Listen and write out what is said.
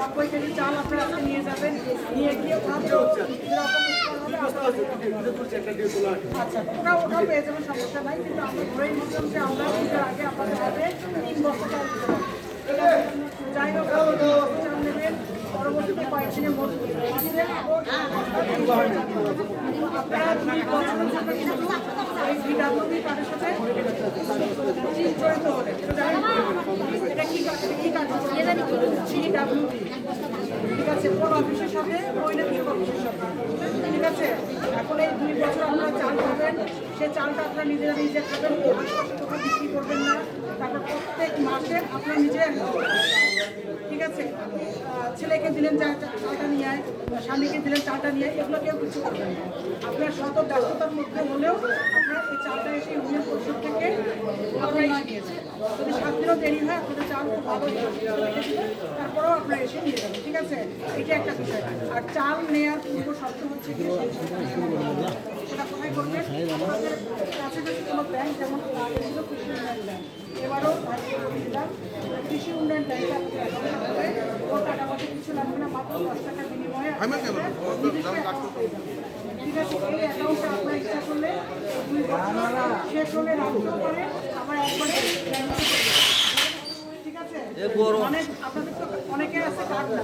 নব্বই কেজি চাল আপনারা নিয়ে যাবেন নিয়ে গিয়ে সমস্যা নাই কিন্তু আমরা ধরেই আগে আপনাদের হাতে যাই হোক ঠিক আছে কোন অফিসের সাথে বৈদ্যুতিক অফিসের সাথে ঠিক আছে এখন এই দুই বছর আপনারা চাল পাবেন সে চালটা আপনারা নিজেরা নিজে খাবেন বিক্রি করবেন না। তারপর প্রত্যেক মাসে আপনারা নিজে ঠিক আছে? ছেলেকে দিলেন চা- চা- নিয়ে আয়, স্বামীকে দিলেন চালটা নিয়ে এগুলো কেউ কিছু করবেন না। আপনার শত ব্যস্ততার মধ্যে হলেও আপনার এই চালটা এসে ইউনিয়ন পরিষদ থেকে আপনারা যদি সাত দিনও দেরি হয়, আপনাদের চাল খুব ভালো তারপরেও আপনারা এসে নিয়ে যাবেন, ঠিক আছে? এটা একটা বিষয়। আর চাল নেওয়ার পূর্ব শর্ত হচ্ছে কি? সেটা কোথায় করবেন? আপনাদের কাছাকাছি কোনো ব্যাংক যেমন এবারও দিলাম কৃষি উন্নয়ন ব্যাংকে টাকা পয়সা কিছু লাগবে না মাত্র দশ টাকার বিনিময়ে নিজস্ব অ্যাকাউন্ট পেয়ে যাবেন। ঠিক আছে এই অ্যাকাউন্টটা আপনার ইচ্ছা করলে দুই বছর শেষ হলে রাখতেও পারে আবার একবারে ঠিক আছে? অনেক আপনাদের তো অনেকে আছে কার্ড না।